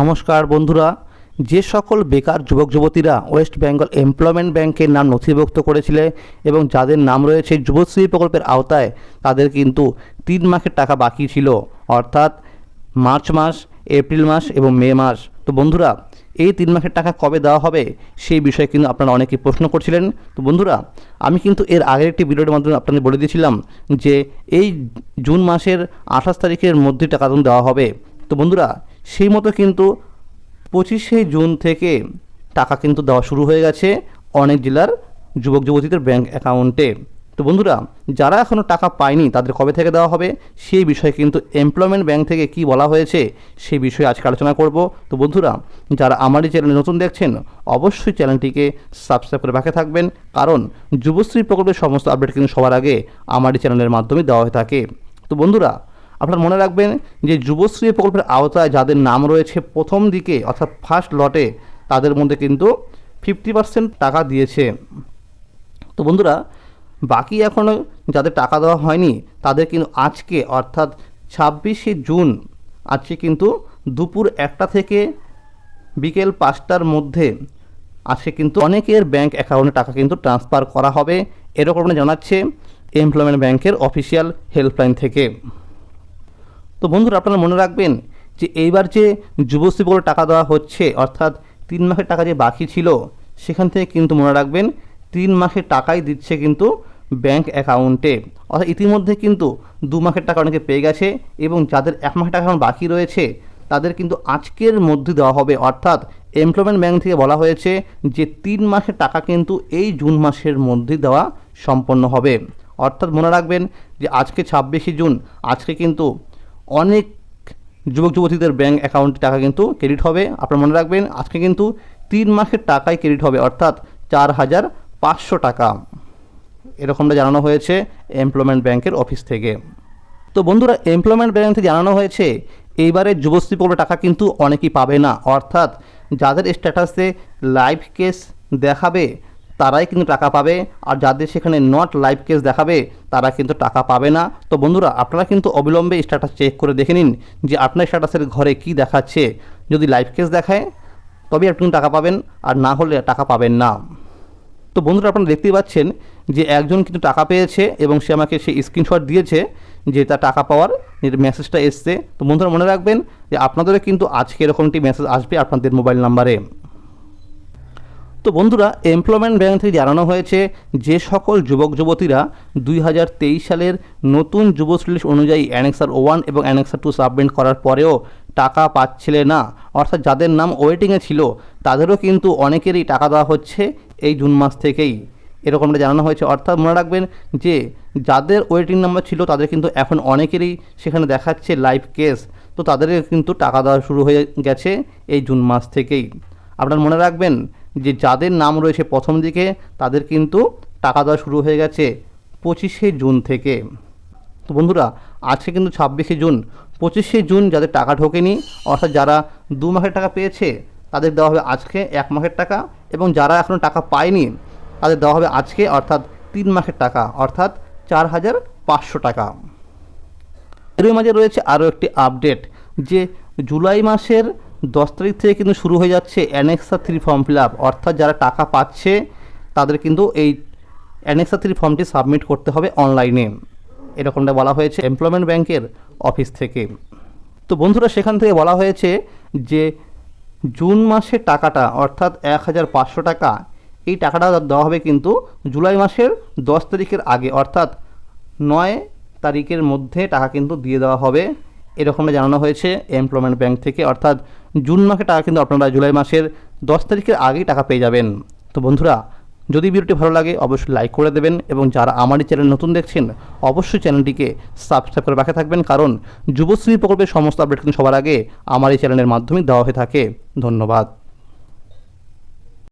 নমস্কার বন্ধুরা, যে সকল বেকার যুবক যুবতীরা ওয়েস্ট বেঙ্গল এমপ্লয়মেন্ট ব্যাংকের নাম নথিভুক্ত করেছিলে এবং যাদের নাম রয়েছে যুবশ্রী প্রকল্পের আওতায়, তাদের কিন্তু তিন মাসের টাকা বাকি ছিল, অর্থাৎ মার্চ মাস, এপ্রিল মাস এবং মে মাস। তো বন্ধুরা, এই তিন মাসের টাকা কবে দেওয়া হবে সেই বিষয়ে কিন্তু আপনারা অনেকেই প্রশ্ন করছিলেন। তো বন্ধুরা, আমি কিন্তু এর আগের একটি ভিডিওর মাধ্যমে আপনাদের বলে দিয়েছিলাম যে এই জুন মাসের আঠাশ তারিখের মধ্যে টাকা দেওয়া হবে। তো বন্ধুরা সেই মতো কিন্তু পঁচিশে জুন থেকে টাকা কিন্তু দেওয়া শুরু হয়ে গেছে অনেক জেলার যুবক যুবতীদের ব্যাংক অ্যাকাউন্টে। তো বন্ধুরা, যারা এখনও টাকা পায়নি, তাদের কবে থেকে দেওয়া হবে? সেই বিষয়ে কিন্তু এমপ্লয়মেন্ট ব্যাংক থেকে কি বলা হয়েছে, সেই বিষয়ে আজকে আলোচনা করব। তো বন্ধুরা, যারা আমার এই চ্যানেলে নতুন দেখছেন, অবশ্যই চ্যানেলটিকে সাবস্ক্রাইব করে বাকি থাকবেন। কারণ যুবশ্রী প্রকল্পের সমস্ত আপডেট কিন্তু সবার আগে আমার এই চ্যানেলের মাধ্যমে দেওয়া হয়ে থাকে। তো বন্ধুরা আপনারা মনে রাখবেন যে যুবশ্রী প্রকল্পের আওতায় যাদের নাম রয়েছে প্রথম দিকে, অর্থাৎ ফার্স্ট লটে তাদের মধ্যে কিন্তু ফিফটি পার্সেন্ট টাকা দিয়েছে। তো বন্ধুরা, বাকি এখনও যাদের টাকা দেওয়া হয়নি, তাদের কিন্তু আজকে, অর্থাৎ ছাব্বিশে জুন, আজকে কিন্তু দুপুর একটা থেকে বিকেল পাঁচটার মধ্যে আজকে কিন্তু অনেকের ব্যাংক অ্যাকাউন্টে টাকা কিন্তু ট্রান্সফার করা হবে। এরকম জানাচ্ছে এমপ্লয়মেন্ট ব্যাংকের অফিসিয়াল হেল্পলাইন থেকে। তো বন্ধুরা আপনারা মনে রাখবেন যে এইবার যে যুবশ্রী বলে টাকা দেওয়া হচ্ছে, অর্থাৎ তিন মাসের টাকা যে বাকি ছিল, সেখান থেকে কিন্তু মনে রাখবেন তিন মাসের টাকাই দিচ্ছে কিন্তু ব্যাংক অ্যাকাউন্টে। অর্থাৎ ইতিমধ্যে কিন্তু দু মাসের টাকা অনেকে পেয়ে গেছে এবং যাদের এক মাসের টাকা এখন বাকি রয়েছে, তাদের কিন্তু আজকের মধ্যে দেওয়া হবে। অর্থাৎ এমপ্লয়মেন্ট ব্যাংক থেকে বলা হয়েছে যে তিন মাসের টাকা কিন্তু এই জুন মাসের মধ্যে দেওয়া সম্পন্ন হবে। অর্থাৎ মনে রাখবেন যে আজকে ছাব্বিশে জুন, আজকে কিন্তু অনেক যুবক যুবতীদের ব্যাঙ্ক অ্যাকাউন্টে টাকা কিন্তু ক্রেডিট হবে। আপনারা মনে রাখবেন, আজকে কিন্তু তিন মাসের টাকাই ক্রেডিট হবে, অর্থাৎ চার হাজার পাঁচশো টাকা। এরকমটা জানানো হয়েছে এমপ্লয়মেন্ট ব্যাংকের অফিস থেকে। তো বন্ধুরা এমপ্লয়মেন্ট ব্যাংক থেকে জানানো হয়েছে, এইবারে যুবশ্রী প্রকল্পের টাকা কিন্তু অনেকেই পাবে না। অর্থাৎ যাদের স্ট্যাটাসে লাইভ কেস দেখাবে তারাই কিন্তু টাকা পাবে। আর যাদের সেখানে নট লাইভ কেস দেখাবে, তারা কিন্তু টাকা পাবে না। তো বন্ধুরা, আপনারা কিন্তু অবিলম্বে স্ট্যাটাস চেক করে দেখে নিন যে আপনার স্ট্যাটাসের ঘরে কি দেখাচ্ছে। যদি লাইভ কেস দেখায়, তবে আপনি টাকা পাবেন, আর না হলে টাকা পাবেন না। তো বন্ধুরা, আপনারা দেখতেই পাচ্ছেন যে একজন কিন্তু টাকা পেয়েছে এবং সে আমাকে সেই স্ক্রিনশট দিয়েছে যে তার টাকা পাওয়ার মেসেজটা এসছে। তো বন্ধুরা, মনে রাখবেন যে আপনাদেরও কিন্তু আজকে এরকমটি মেসেজ আসবে আপনাদের মোবাইল নাম্বারে তো বন্ধুরা এমপ্লয়মেন্ট ব্যাংক থেকে জানানো হয়েছে যে সকল যুবক, যুবতীরা দুই হাজার তেইশ সালের নতুন যুবশ্রী অনুযায়ী অ্যানেক্সার ওয়ান এবং অ্যানেক্সার টু সাবমিট করার পরেও টাকা পাচ্ছিলে না। অর্থাৎ যাদের নাম ওয়েটিংয়ে ছিল, তাদেরও কিন্তু অনেকেরই টাকা দেওয়া হচ্ছে এই জুন মাস থেকেই। এরকমটা জানানো হয়েছে। অর্থাৎ মনে রাখবেন যে, যাদের ওয়েটিং নাম্বার ছিল, তাদের কিন্তু এখন অনেকেরই সেখানে দেখাচ্ছে লাইভ কেস তো তাদেরকে কিন্তু টাকা দেওয়া শুরু হয়ে গেছে এই জুন মাস থেকেই। আপনার মনে রাখবেন যে যাদের নাম রয়েছে প্রথম দিকে, তাদের কিন্তু টাকা দেওয়া শুরু হয়ে গেছে পঁচিশে জুন থেকে। তো বন্ধুরা, আজকে কিন্তু ছাব্বিশে জুন। পঁচিশে জুন যাদের টাকা ঢোকেনি, অর্থাৎ যারা দু মাসের টাকা পেয়েছে, তাদের দেওয়া হবে আজকে এক মাসের টাকা এবং যারা এখনও টাকা পায়নি, তাদের দেওয়া হবে আজকে অর্থাৎ তিন মাসের টাকা, অর্থাৎ চার হাজার পাঁচশো টাকা। এর মাঝে রয়েছে আরও একটি আপডেট যে জুলাই মাসের দশ তারিখ থেকে কিন্তু শুরু হয়ে যাচ্ছে annexure three form fill up অর্থাৎ যারা টাকা পাচ্ছে, তাদের কিন্তু এই অ্যানেক্সা থ্রি ফর্মটি সাবমিট করতে হবে অনলাইনে এরকমটা বলা হয়েছে এমপ্লয়মেন্ট ব্যাংকের অফিস থেকে। তো বন্ধুরা, সেখান থেকে বলা হয়েছে যে জুন মাসের টাকাটা, অর্থাৎ এক হাজার পাঁচশো টাকা, এই টাকাটা দেওয়া হবে কিন্তু জুলাই মাসের দশ তারিখের আগে। অর্থাৎ নয় তারিখের মধ্যে টাকা কিন্তু দিয়ে দেওয়া হবে। এরকমটা জানানো হয়েছে এমপ্লয়মেন্ট ব্যাংক থেকে। অর্থাৎ জুন মাসে টাকা কিন্তু আপনারা জুলাই মাসের দশ তারিখের আগেই টাকা পেয়ে যাবেন। তো বন্ধুরা, যদি ভিডিওটি ভালো লাগে অবশ্যই লাইক করে দেবেন এবং যারা আমার এই চ্যানেল নতুন দেখছেন, অবশ্যই চ্যানেলটিকে সাবস্ক্রাইব করে রাখে থাকবেন। কারণ যুবশ্রী প্রকল্পের সমস্ত আপডেট কিন্তু সবার আগে আমার এই চ্যানেলের মাধ্যমে দেওয়া হয়ে থাকে। ধন্যবাদ।